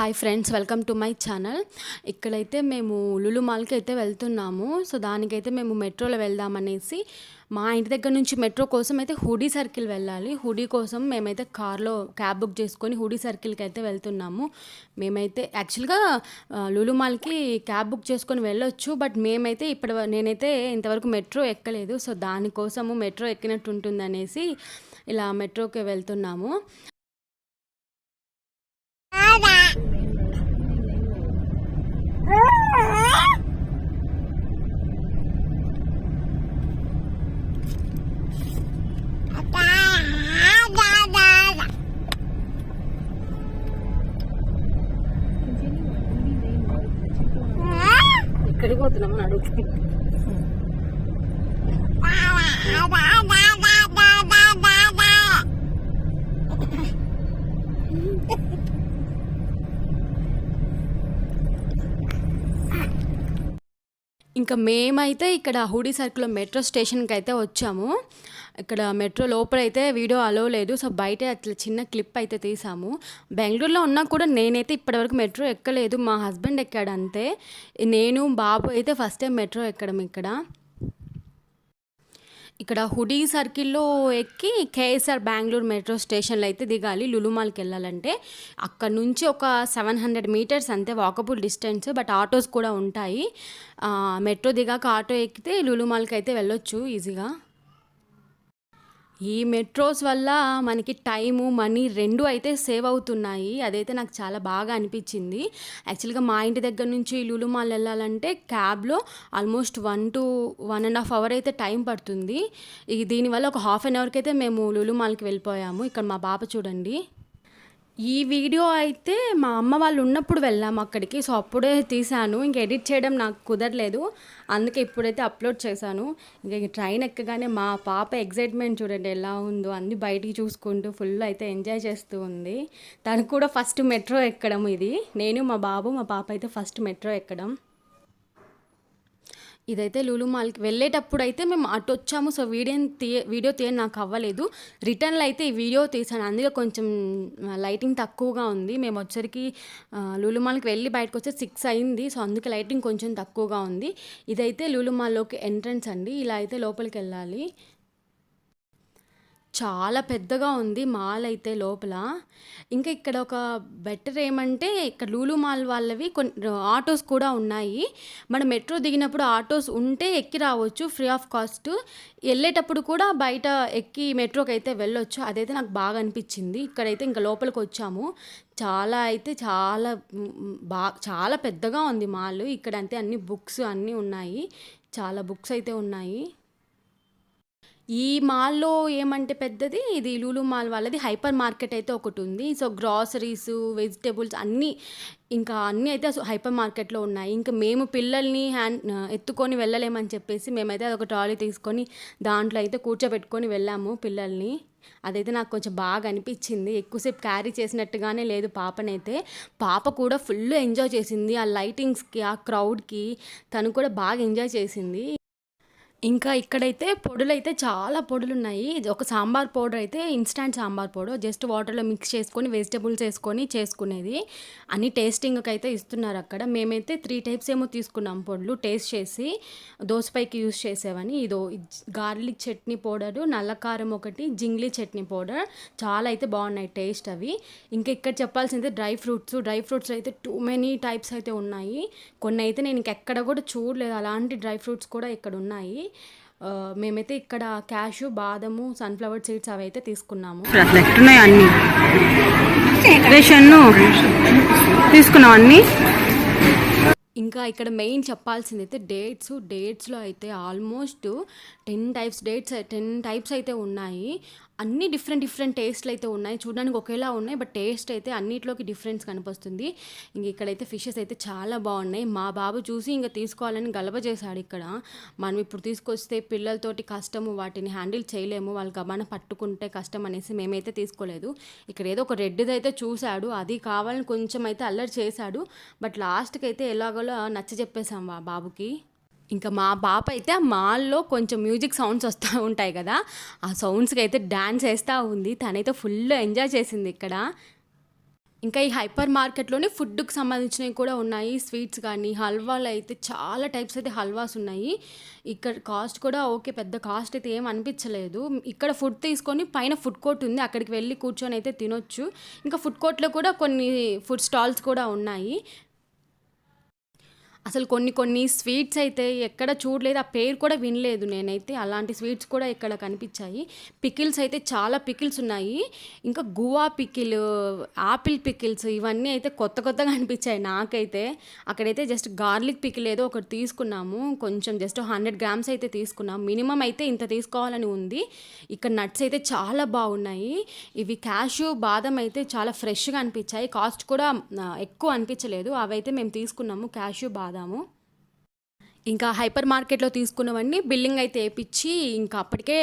Hi friends welcome to my channel ఇక్కడైతే మేము లులు మాల్కి అయితే వెళ్తున్నాము. సో దానికైతే మేము మెట్రోలో వెళ్దామనేసి మా ఇంటి దగ్గర నుంచి మెట్రో కోసం అయితే హుడీ సర్కిల్ వెళ్ళాలి. హుడీ కోసం మేమైతే కార్లో క్యాబ్ బుక్ చేసుకొని హుడీ సర్కిల్కి అయితే వెళ్తున్నాము. మేమైతే యాక్చువల్గా లులు మాల్కి క్యాబ్ బుక్ చేసుకొని వెళ్ళొచ్చు. బట్ మేమైతే ఇప్పటి నేనైతే ఇంతవరకు మెట్రో ఎక్కలేదు. సో దానికోసము మెట్రో ఎక్కినట్టు ఉంటుందనేసి ఇలా మెట్రోకి వెళ్తున్నాము. ఎక్కడికి పోతున్నాము అని అడుగుతుంది. ఇంకా మేమైతే ఇక్కడ హుడీ సర్కిల్ మెట్రో స్టేషన్కి అయితే వచ్చాము. ఇక్కడ మెట్రో లోపల అయితే వీడియో అలో లేదు. సో బయట అట్లా చిన్న క్లిప్ అయితే తీసాము. బెంగళూరులో ఉన్నా కూడా నేనైతే ఇప్పటివరకు మెట్రో ఎక్కలేదు. మా హస్బెండ్ ఎక్కాడు అంతే. నేను బాబు అయితే ఫస్ట్ టైం మెట్రో ఎక్కడం ఇక్కడ. ఇక్కడ హుడీ సర్కిల్లో ఎక్కి కేఎస్ఆర్ బెంగళూరు మెట్రో స్టేషన్లో అయితే దిగాలి. లులుమాల్కి వెళ్ళాలంటే అక్కడ నుంచి ఒక సెవెన్ హండ్రెడ్ మీటర్స్ అంతే వాకబుల్ డిస్టెన్స్ బట్ ఆటోస్ కూడా ఉంటాయి. మెట్రో దిగాక ఆటో ఎక్కితే లులుమాల్కి అయితే వెళ్ళొచ్చు ఈజీగా ఈ మెట్రోస్ వల్ల మనకి టైము మనీ రెండు అయితే సేవ్ అవుతున్నాయి. అదైతే నాకు చాలా బాగా అనిపించింది. యాక్చువల్గా మా ఇంటి దగ్గర నుంచి లులు మాల్ వెళ్ళాలంటే క్యాబ్లో almost one two one and half hour అయితే టైం పడుతుంది. ఇది దీనివల్ల ఒక హాఫ్ అన్ అవర్కి అయితే మేము లులు మాల్కి వెళ్ళిపోయాము. ఇక్కడ మా బాబు చూడండి. ఈ వీడియో అయితే మా అమ్మ వాళ్ళు ఉన్నప్పుడు వెళ్ళాము అక్కడికి. సో అప్పుడే తీశాను. ఇంక ఎడిట్ చేయడం నాకు కుదరలేదు. అందుకే ఇప్పుడైతే అప్లోడ్ చేశాను. ఇంక ట్రైన్ ఎక్కగానే మా పాప ఎగ్జైట్మెంట్ చూడండి ఎలా ఉందో అన్ని బయటికి చూసుకుంటూ ఫుల్ అయితే ఎంజాయ్ చేస్తూ ఉంది. తను కూడా ఫస్ట్ మెట్రో ఎక్కడం ఇది. నేను మా బాబు మా పాప అయితే ఫస్ట్ మెట్రో ఎక్కడం. ఇదైతే లూలు మాల్కి వెళ్ళేటప్పుడు అయితే మేము అటు వచ్చాము. సో వీడియో తీయ వీడియో తీయ నాకు అవ్వలేదు. రిటర్న్లో అయితే ఈ వీడియో తీసాను అందులో కొంచెం లైటింగ్ తక్కువగా ఉంది. మేము వచ్చరికి ఆ, లూలు మాల్కి వెళ్ళి బయటకు వచ్చే సిక్స్ అయింది. సో అందుకే లైటింగ్ కొంచెం తక్కువగా ఉంది. ఇదైతే లూలు మాల్లోకి ఎంట్రన్స్ అండి. ఇలా అయితే లోపలికి వెళ్ళాలి. చాలా పెద్దగా ఉంది మాల్ అయితే లోపల. ఇంకా ఇక్కడ ఒక బెటర్ ఏమంటే ఇక్కడ లూలు మాల్ వాళ్ళవి కొన్ని ఆటోస్ కూడా ఉన్నాయి. మనం మెట్రో దిగినప్పుడు ఆటోస్ ఉంటే ఎక్కి రావచ్చు ఫ్రీ ఆఫ్ కాస్ట్. వెళ్ళేటప్పుడు కూడా బయట ఎక్కి మెట్రోకి అయితే వెళ్ళొచ్చు. అదైతే నాకు బాగా అనిపించింది. ఇక్కడైతే ఇంకా లోపలికి వచ్చాము. చాలా అయితే చాలా బా చాలా పెద్దగా ఉంది మాల్. ఇక్కడ అంతే అన్ని బుక్స్ అన్నీ ఉన్నాయి. చాలా బుక్స్ అయితే ఉన్నాయి. ఈ మాల్లో ఏమంటే పెద్దది? ఇది లూలు మాల్ వాళ్ళది. హైపర్ మార్కెట్ అయితే ఒకటి ఉంది. సో గ్రాసరీస్ వెజిటేబుల్స్ అన్నీ ఇంకా అన్నీ అయితే అసలు హైపర్ మార్కెట్లో ఉన్నాయి. ఇంకా మేము పిల్లల్ని హ్యాండ్ ఎత్తుకొని వెళ్ళలేమని చెప్పేసి మేమైతే అదొక ట్రాలీ తీసుకొని దాంట్లో అయితే కూర్చోబెట్టుకొని వెళ్ళాము పిల్లల్ని. అదైతే నాకు కొంచెం బాగా అనిపించింది. ఎక్కువసేపు క్యారీ చేసినట్టుగానే లేదు పాపనైతే. పాప కూడా ఫుల్ ఎంజాయ్ చేసింది. ఆ లైటింగ్స్కి ఆ క్రౌడ్కి తను కూడా బాగా ఎంజాయ్ చేసింది. ఇంకా ఇక్కడైతే పొడులు అయితే చాలా పొడులు ఉన్నాయి ఒక సాంబార్ పౌడర్ అయితే ఇన్స్టాంట్ సాంబార్ పౌడర్. జస్ట్ వాటర్లో మిక్స్ చేసుకొని వెజిటబుల్స్ వేసుకొని చేసుకునేది. అన్ని టేస్టింగ్కి అయితే ఇస్తున్నారు అక్కడ. మేమైతే త్రీ టైప్స్ ఏమో తీసుకున్నాం పొడులు టేస్ట్ చేసి దోసపైకి యూస్ చేసేవని. ఇదో గార్లిక్ చట్నీ పౌడర్ నల్లకారం ఒకటి జింగ్లీ చట్నీ పౌడర్. చాలా అయితే బాగున్నాయి టేస్ట్ అవి. ఇంకా ఇక్కడ చెప్పాల్సింది డ్రై ఫ్రూట్స్. డ్రై ఫ్రూట్స్ అయితే టూ మెనీ టైప్స్ అయితే ఉన్నాయి. కొన్ని అయితే నేను ఇంకెక్కడ కూడా చూడలేదు. అలాంటి డ్రై ఫ్రూట్స్ కూడా ఇక్కడ ఉన్నాయి. మేమైతే ఇక్కడ క్యాషు బాదము సన్ఫ్లవర్ సీడ్స్ అవి అయితే తీసుకున్నాము. అట్లా ఎట్టున్నాయి అన్ని? రేషన్ తీసుకున్నాం అన్ని? ఇంకా ఇక్కడ మెయిన్ చెప్పాల్సింది అయితే డేట్స్ డేట్స్లో అయితే almost ten types dates ten types అయితే ఉన్నాయి. అన్ని డిఫరెంట్ డిఫరెంట్ టేస్ట్లు అయితే ఉన్నాయి. చూడడానికి ఒకేలా ఉన్నాయి. బట్ టేస్ట్ అయితే అన్నిట్లోకి డిఫరెన్స్ కనిపిస్తుంది. ఇంక ఇక్కడైతే ఫిషెస్ అయితే చాలా బాగున్నాయి. మా బాబు చూసి ఇంకా తీసుకోవాలని గలబ చేశాడు ఇక్కడ. మనం ఇప్పుడు తీసుకొస్తే పిల్లలతోటి కష్టము వాటిని హ్యాండిల్ చేయలేము. వాళ్ళు గబాన పట్టుకుంటే కష్టం అనేసి మేమైతే తీసుకోలేదు. ఇక్కడ ఏదో ఒక రెడ్డిది అయితే చూశాడు. అది కావాలని కొంచెం అయితే అల్లరి చేశాడు. బట్ లాస్ట్కి అయితే ఎలాగోలా నచ్చ చెప్పేశాం బాబుకి. ఇంకా మా పాప అయితే ఆ మాల్లో కొంచెం మ్యూజిక్ సౌండ్స్ వస్తూ ఉంటాయి కదా ఆ సౌండ్స్కి అయితే డ్యాన్స్ వేస్తూ ఉంది తనైతే ఫుల్ ఎంజాయ్ చేసింది ఇక్కడ ఇంకా ఈ హైపర్ మార్కెట్‌లోనే ఫుడ్‌కి సంబంధించినవి కూడా ఉన్నాయి. స్వీట్స్ కానీ హల్వాలు అయితే చాలా టైప్స్ అయితే హల్వాస్ ఉన్నాయి. ఇక్కడ కాస్ట్ కూడా ఓకే. పెద్ద కాస్ట్ అయితే ఏం అనిపించలేదు. ఇక్కడ ఫుడ్ తీసుకొని పైన ఫుడ్ కోర్ట్ ఉంది. అక్కడికి వెళ్ళి కూర్చొని అయితే తినొచ్చు. ఇంకా ఫుడ్ కోర్ట్‌లో కూడా కొన్ని ఫుడ్ స్టాల్స్ కూడా ఉన్నాయి. అసలు కొన్ని కొన్ని స్వీట్స్ అయితే ఎక్కడ చూడలేదు. ఆ పేరు కూడా వినలేదు నేనైతే. అలాంటి స్వీట్స్ కూడా ఇక్కడ కనిపించాయి. పికిల్స్ అయితే చాలా పికిల్స్ ఉన్నాయి. ఇంకా గువా పికిల్, ఆపిల్ పికిల్స్ ఇవన్నీ అయితే కొత్త కొత్తగా అనిపించాయి నాకైతే. అక్కడైతే జస్ట్ గార్లిక్ పికిల్ ఏదో ఒకటి తీసుకున్నాము. కొంచెం జస్ట్ 100 గ్రామ్స్ అయితే తీసుకున్నాం. మినిమమ్ అయితే ఇంత తీసుకోవాలని ఉంది. ఇక్కడ నట్స్ అయితే చాలా బాగున్నాయి. ఇవి క్యాష్యూ, బాదం అయితే చాలా ఫ్రెష్‌గా అనిపించాయి. కాస్ట్ కూడా ఎక్కువ అనిపించలేదు. అవైతే మేము తీసుకున్నాము క్యాష్యూ, బాదాము. ఇంకా హైపర్ మార్కెట్‌లో తీసుకున్నవన్నీ బిల్లింగ్ అయితే వేయించి ఇంకా అప్పటికే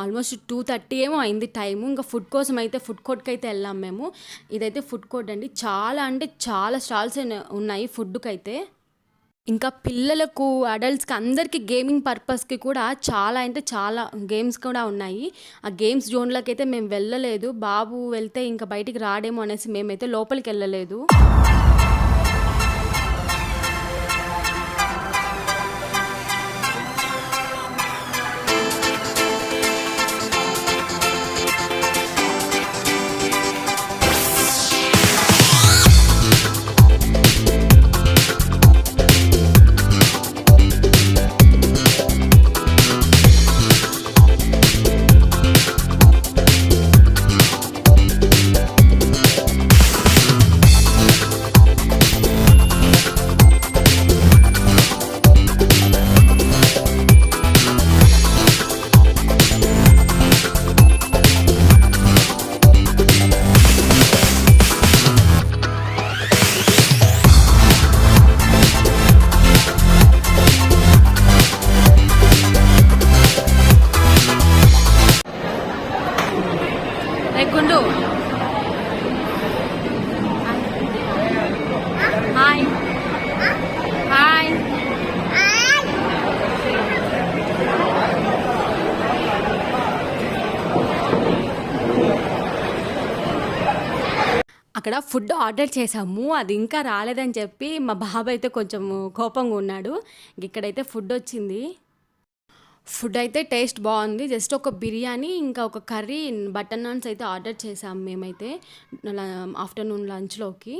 ఆల్మోస్ట్ టూ థర్టీ ఏమో అయింది టైము. ఇంకా ఫుడ్ కోసం అయితే ఫుడ్ కోర్ట్కి అయితే వెళ్ళాం మేము. ఇదైతే ఫుడ్ కోర్ట్ అండి. చాలా అంటే చాలా స్టాల్స్ ఉన్నాయి ఫుడ్కి అయితే ఇంకా పిల్లలకు, అడల్ట్స్‌కి అందరికి గేమింగ్ పర్పస్‌కి కూడా చాలా అంటే చాలా గేమ్స్ కూడా ఉన్నాయి. ఆ గేమ్స్ జోన్లోకి అయితే మేము వెళ్ళలేదు. బాబు వెళ్తే ఇంకా బయటికి రాడేమో అనేసి మేమైతే లోపలికి వెళ్ళలేదు అక్కడ ఫుడ్ ఆర్డర్ చేసాము. అది ఇంకా రాలేదని చెప్పి మా బాబు అయితే కొంచెం కోపంగా ఉన్నాడు. ఇక్కడైతే ఫుడ్ వచ్చింది. ఫుడ్ అయితే టేస్ట్ బాగుంది. జస్ట్ ఒక బిర్యానీ, ఇంకా ఒక కర్రీ, బటర్ నాన్స్ అయితే ఆర్డర్ చేసాము మేమైతే ఆఫ్టర్‌నూన్ లంచ్‌లోకి.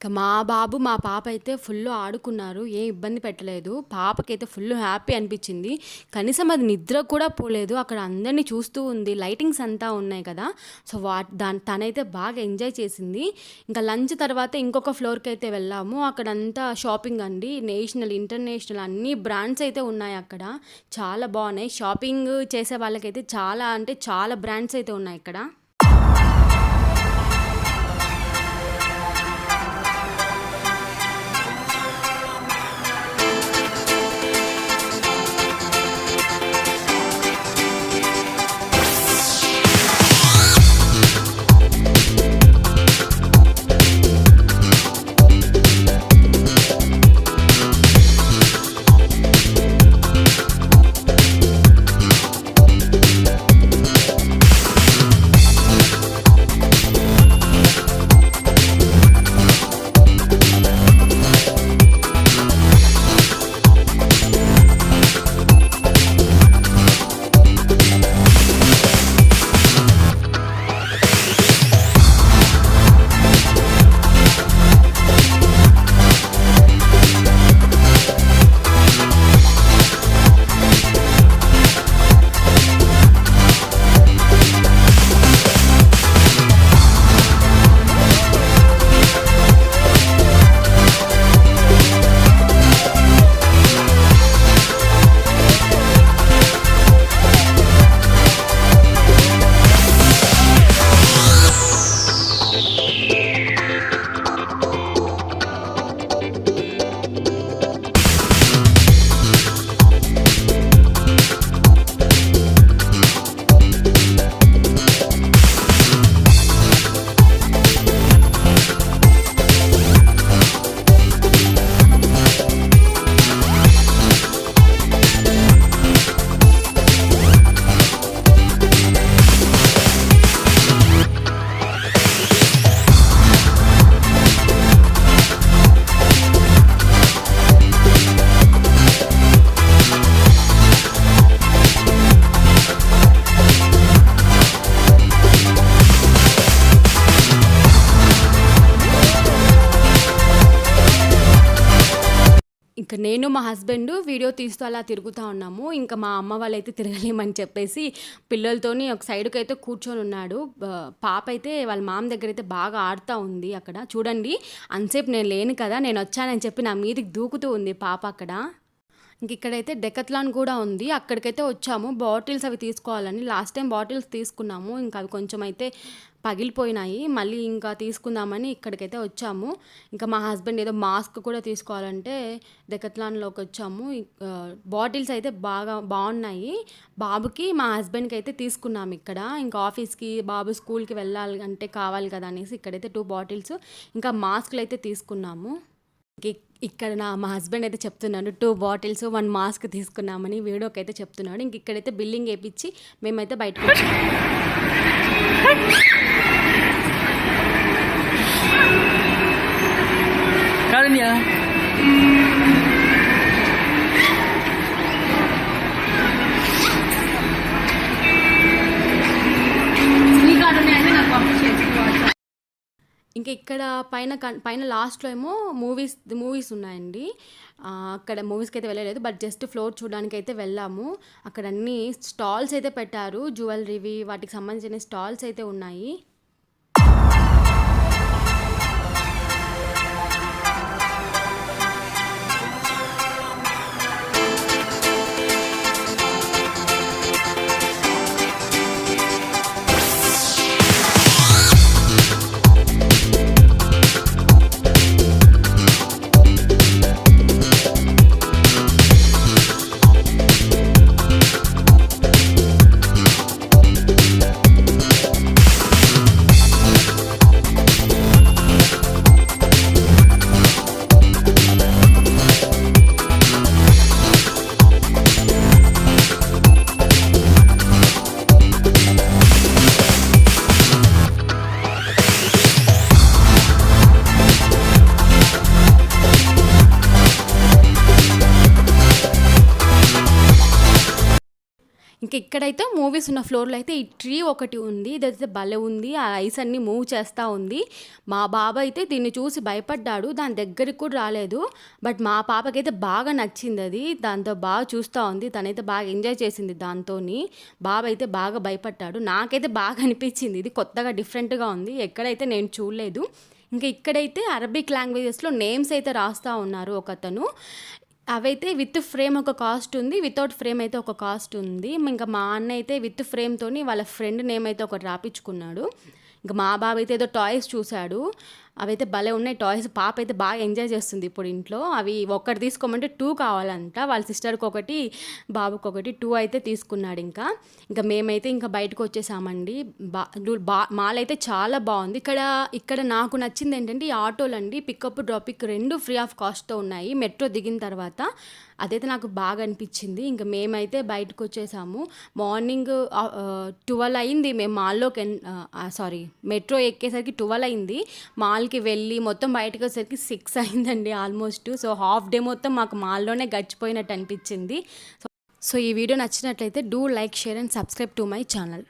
ఇక మా బాబు, మా పాప అయితే ఫుల్ ఆడుకున్నారు. ఏ ఇబ్బంది పెట్టలేదు. పాపకైతే ఫుల్ హ్యాపీ అనిపించింది. కనీసం అది నిద్ర కూడా పోలేదు. అక్కడ అందరిని చూస్తూ ఉంది. లైటింగ్స్ అంతా ఉన్నాయి కదా! సో, వాట్ దాని తనైతే బాగా ఎంజాయ్ చేసింది. ఇంకా లంచ్ తర్వాత ఇంకొక ఫ్లోర్కి అయితే వెళ్ళాము. అక్కడంతా షాపింగ్ అండి. నేషనల్, ఇంటర్నేషనల్ అన్ని బ్రాండ్స్ అయితే ఉన్నాయి అక్కడ. చాలా బాగున్నాయి. షాపింగ్ చేసే వాళ్ళకైతే చాలా అంటే చాలా బ్రాండ్స్ అయితే ఉన్నాయి ఇక్కడ. నేను మా హస్బెండ్ వీడియో తీస్తూ అలా తిరుగుతూ ఉన్నాము. ఇంకా మా అమ్మ వాళ్ళైతే తిరగలేమని చెప్పేసి పిల్లలతోని ఒక సైడ్కి అయితే కూర్చొని ఉన్నాడు. పాప అయితే వాళ్ళ మామ దగ్గర అయితే బాగా ఆడుతూ ఉంది అక్కడ. చూడండి అంతసేపు నేను లేను కదా నేను వచ్చానని చెప్పి నా మీదకి దూకుతూ ఉంది పాప అక్కడ. ఇంక ఇక్కడైతే డెకత్లాన్ కూడా ఉంది. అక్కడికైతే వచ్చాము. బాటిల్స్ అవి తీసుకోవాలని. లాస్ట్ టైం బాటిల్స్ తీసుకున్నాము. ఇంకా అవి కొంచెం అయితే పగిలిపోయినాయి. మళ్ళీ ఇంకా తీసుకుందామని ఇక్కడికైతే వచ్చాము. ఇంకా మా హస్బెండ్ ఏదో మాస్క్ కూడా తీసుకోవాలంటే డెకత్లాన్లోకి వచ్చాము. బాటిల్స్ అయితే బాగా బాగున్నాయి. బాబుకి మా హస్బెండ్కి అయితే తీసుకున్నాము ఇక్కడ. ఇంకా ఆఫీస్కి బాబు స్కూల్కి వెళ్ళాలి అంటే కావాలి కదా అనేసి ఇక్కడైతే టూ బాటిల్స్. ఇంకా మాస్క్లు అయితే తీసుకున్నాము ఇక్కడ నా మా హస్బెండ్ అయితే చెప్తున్నాడు టూ బాటిల్స్ వన్ మాస్క్ తీసుకున్నామని వీడియోకి అయితే చెప్తున్నాడు. ఇంక ఇక్కడైతే బిల్లింగ్ వేయించి మేమైతే బయటకు వచ్చాము ఇంకా ఇక్కడ పైన పైన లాస్ట్లో ఏమో మూవీస్ మూవీస్ ఉన్నాయండి. అక్కడ మూవీస్కి అయితే వెళ్ళలేదు బట్ జస్ట్ ఫ్లోర్ చూడడానికి అయితే వెళ్ళాము. అక్కడ అన్ని స్టాల్స్ అయితే పెట్టారు జ్యువెలరీవి వాటికి సంబంధించిన స్టాల్స్ అయితే ఉన్నాయి. ఇంకా ఇక్కడైతే మూవీస్ ఉన్న ఫ్లోర్లో అయితే ఈ ట్రీ ఒకటి ఉంది. ఇదైతే భలే ఉంది. ఆ ఐస్ అన్ని మూవ్ చేస్తూ ఉంది. మా బాబా అయితే దీన్ని చూసి భయపడ్డాడు. దాని దగ్గరికి కూడా రాలేదు. బట్ మా పాపకైతే బాగా నచ్చింది అది. దాంతో బాగా చూస్తూ ఉంది. తనైతే బాగా ఎంజాయ్ చేసింది దాంతోని. బాబా అయితే బాగా భయపడ్డాడు. నాకైతే బాగా అనిపించింది. ఇది కొత్తగా డిఫరెంట్గా ఉంది. ఎక్కడైతే నేను చూడలేదు. ఇంకా ఇక్కడైతే అరబిక్ లాంగ్వేజెస్లో నేమ్స్ అయితే రాస్తూ ఉన్నారు ఒక అతను అవైతే విత్ ఫ్రేమ్ ఒక కాస్ట్ ఉంది వితౌట్ ఫ్రేమ్ అయితే ఒక కాస్ట్ ఉంది. ఇంకా మా అన్న అయితే విత్ ఫ్రేమ్తోని వాళ్ళ ఫ్రెండ్ నేమ్ అయితే ఒకటి రాపించుకున్నాడు ఇంకా మా బాబు అయితే ఏదో టాయ్స్ చూశాడు అవైతే భలే ఉన్నాయి. టాయ్స్ పాప అయితే బాగా ఎంజాయ్ చేస్తుంది ఇప్పుడు ఇంట్లో. అవి ఒక్కటి తీసుకోమంటే టూ కావాలంట. వాళ్ళ సిస్టర్కి ఒకటి బాబుకి ఒకటి టూ అయితే తీసుకున్నాడు ఇంకా. ఇంకా మేమైతే ఇంకా బయటకు వచ్చేసామండి. బా బా మాల్ అయితే చాలా బాగుంది. ఇక్కడ ఇక్కడ నాకు నచ్చింది ఏంటంటే ఈ ఆటోలు అండి. పికప్ డ్రాపిక్ రెండు ఫ్రీ ఆఫ్ కాస్ట్తో ఉన్నాయి. మెట్రో దిగిన తర్వాత అదైతే నాకు బాగా అనిపించింది. ఇంకా మేమైతే బయటకు వచ్చేసాము. మార్నింగ్ ట్వెల్వ్ అయింది. మేము మాల్లోకి సారీ మెట్రో ఎక్కేసరికి ట్వెల్వ్ అయింది. మాల్ మాల్కి వెళ్ళి మొత్తం బయటకు వచ్చేసరికి సిక్స్ అయిందండి ఆల్మోస్ట్. సో హాఫ్ డే మొత్తం మాకు మాల్లోనే గడిచిపోయినట్టు అనిపించింది. సో సో ఈ వీడియో నచ్చినట్లయితే do like share and subscribe to my channel.